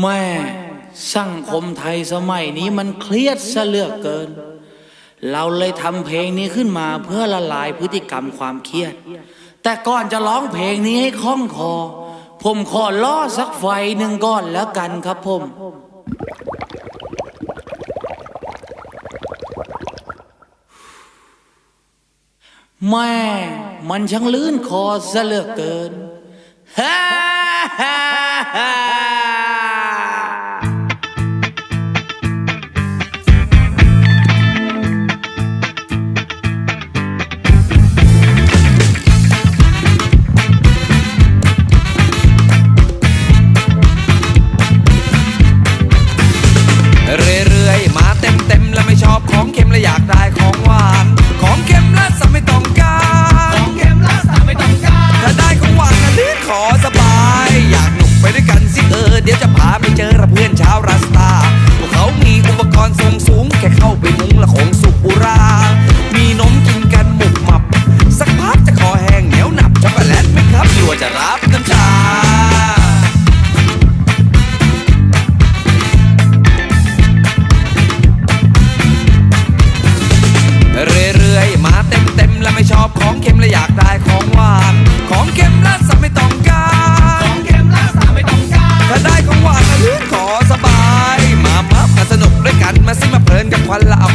แม่สังคมไทยสมัยนี้มันเครียดซะเลือกเกิน เราเลยทำเพลงนี้ขึ้นมาเพื่อละลายพฤติกรรมความเครียด แต่ก่อนจะร้องเพลงนี้ให้คล่องคอ ผมขอล่อสักไฟหนึ่งก่อนแล้วกันครับผมแม่มันช่างลื่นคอซะเลือกเกินฮ่าฮ่าฮ่า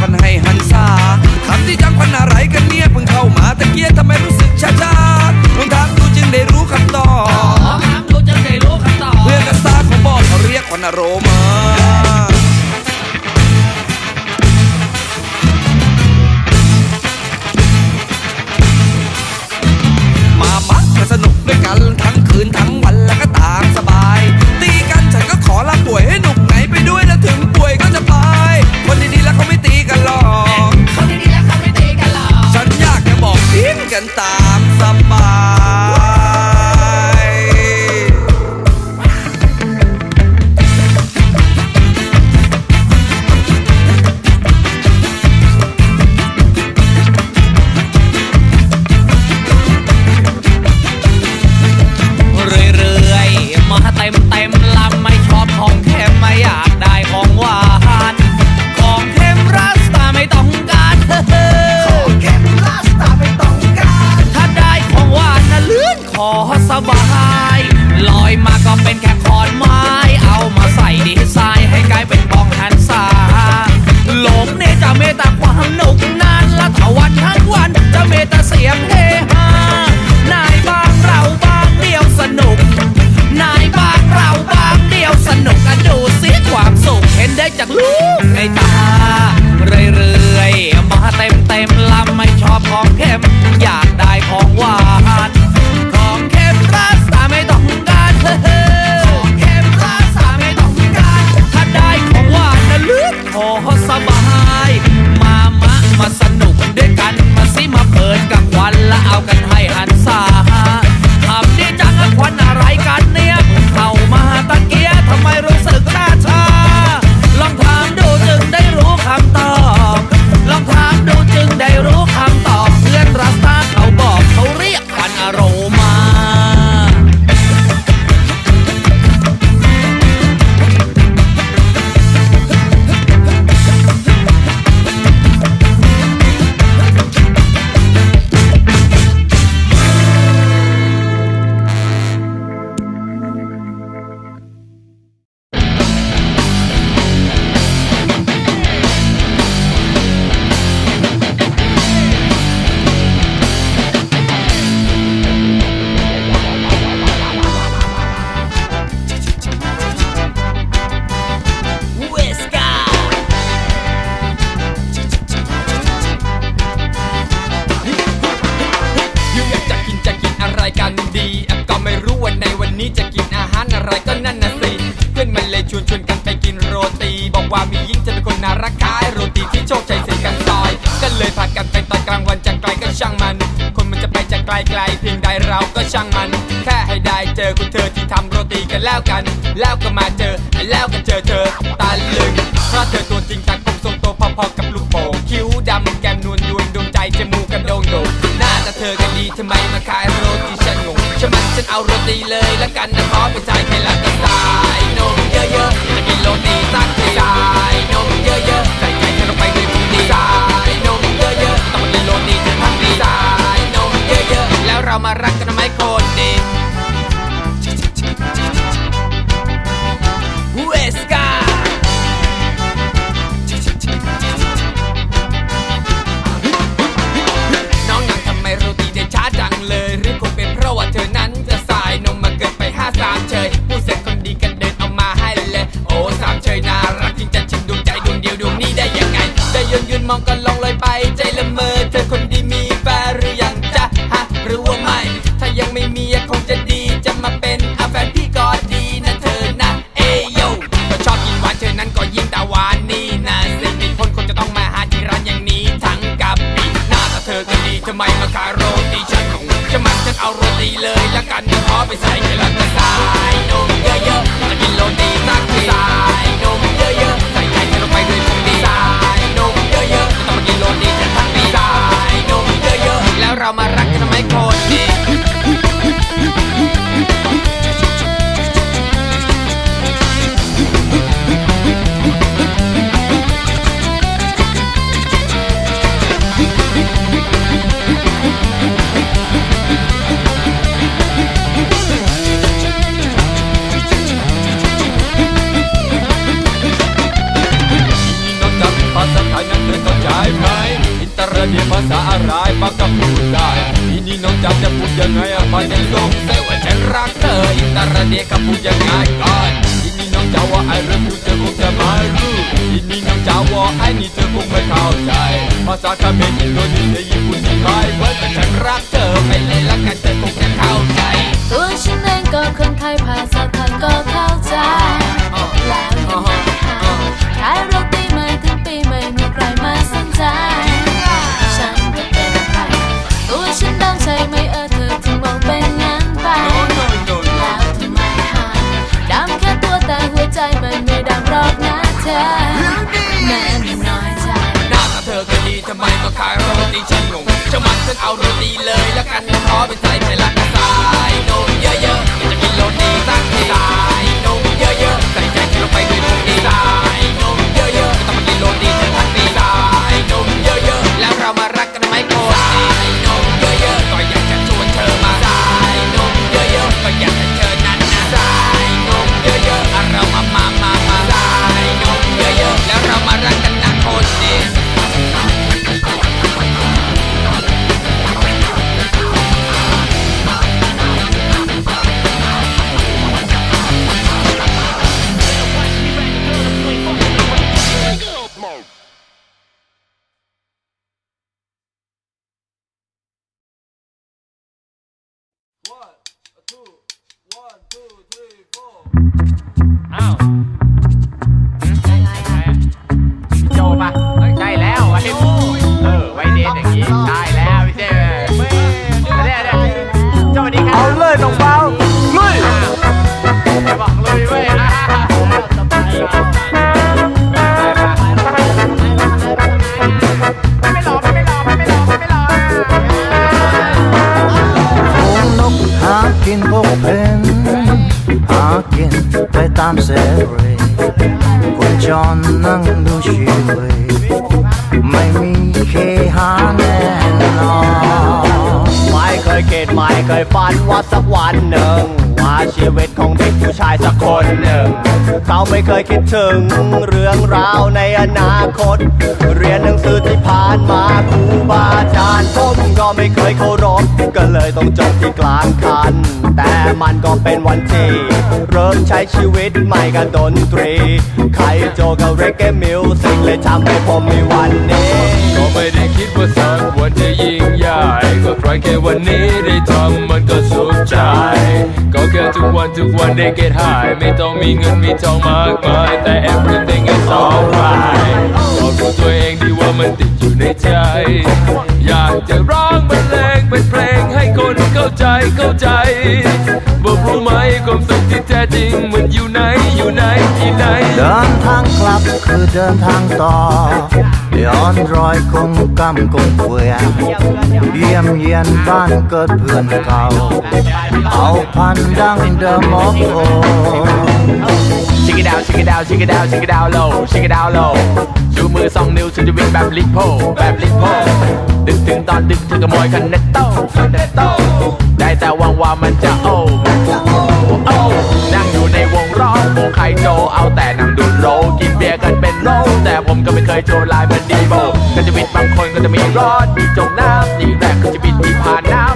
กับควันให้หันซาคำที่จำควันอะไรกันเนี่ยเพิ่งเข้ามาตะเกียทำไมรู้สึกชาชาลองถามดูจึงได้รู้คำตอบถามดูจะได้รู้คำตอบเพื่อนกันซาเขาบอกเขาเรียกควันอโรมามามักมาสนุกด้วยกันทั้งคืนทั้งวัน ทิ้ จึ ว่ามียิ่งจะเป็นคนน่ารักขายโรตีที่โชคชัยเส้นกันซอย ก็เลยพากันไปตอนกลางวันจะไกลก็ช่างมัน คนมันจะไปจะไกลไกลเพียงใดเราก็ช่างมัน แค่ให้ได้เจอคุณเธอที่ทำโรตีกันแล้วกัน แล้วก็มาเจอแล้วก็เจอเธอตาลึงเพราะเธอตัวจริงตากลมทรงโตพอๆกับลูกโป่งคิ้วดำแก้มนวลยวนดวงใจจมูกกระโดงโด่งหน้าตาเธอกันดีทำไมมาขายโรตีฉันงงฉันมันฉันเอาโรตีเลยละกันนะขอเป็นชายแค่ละกระสายนมเยอะๆจะกินโรตีสักายนมเยอะๆใส่ใจเธอลงไปเลยพุงดีสายนมเยอะๆต้องมากินโรตีจนทั้งปีสายนมเยอะๆแล้วเรามารักกันไหมคนดี คนดี จากจะพูดยังไงอะไปยังลงเซว่าฉันรักเธออินตระเดียกับพูดยังไงก่อนทีนี้น้องจะว่าไอ้เรื่องเธอคงจะไม่รู้ทีนี้น้องจะว่าไอ้นี่เธอคงไม่เข้าใจภาษาเขมรอินโดนีเซียญี่ปุ่นที่ไทยเว้ยแต่ฉันรักเธอไปเลยละกันเธอคงจะเข้าใจตัวฉันเองก็คน กันนะขอเป็นใจไปละ นไปตามเสรีคนจรนั่งดูชีวิตไม่มีเคหาแน่นอนไม่เคยเกตไม่เคยฝันว่าสักวันหนึ่ง ว่าชีวิตของเด็กผู้ชายสักคนหนึ่ง เขาไม่เคยคิดถึง เรื่องราวในอนาคต เรียนหนังสือที่ผ่านมาครูบาอาจารย์ผมก็ไม่เคยเคารพก็เลยต้องจบที่กลางคัน แต่มันก็เป็นวันที่เริ่มใช้ชีวิตใหม่กับดนตรี ใครโจกับเรกเกมิวสิกเลยทำให้ผมมีวันนี้ ราะแค่วันนี้ได้ทำมันก็สุขใจ ก็แค่ทุกวันทุกวันได้เกตหาย ไม่ต้องมีเงินมีทองมากมาย แต่ everything is alright ก็รู้ตัวเองดีว่ามันติดอยู่ในใจ อยากจะร้องบรรเลงเป็นเพลงให้คนเข้าใจเข้าใจ ว่ารู้ไหมความสุขที่แท้จริงมันอยู่ไหนอยู่ไหนที่ไหน เดินทางกลับคือเดินทางต่อย้อนรอยคงกำคงเกวียนเยี่ยมเยียนบ้านเกิดเพื่อนเก่า เอาพันดังเดิมอกโอชิคกี้ดาวชิคกี้ดาวชิคกี้ดาวชิคกี้ดาวโลชิคกี้ดาวโลชูมือสองนิ้วฉันจะวิ่งแบบลิปโพแบบลิปโพ ดึกถึงตอนดึกเธอขโมยคันเนตโต้เนตโต้ได้แต่หวังว่ามันจะโอ้โอ้นั่งอยู่ในวงร้องวงไคโจเอาแต่นั่งดูดโรกินเบียร์กันเป็นโรแต่ผมก็ไม่เคยโชว์ลายเหมือนดีโบก็จะบิดบางคนก็จะมีรอดมีจมน้ำดีแรกก็จะบิดที่ผ่านน้ำ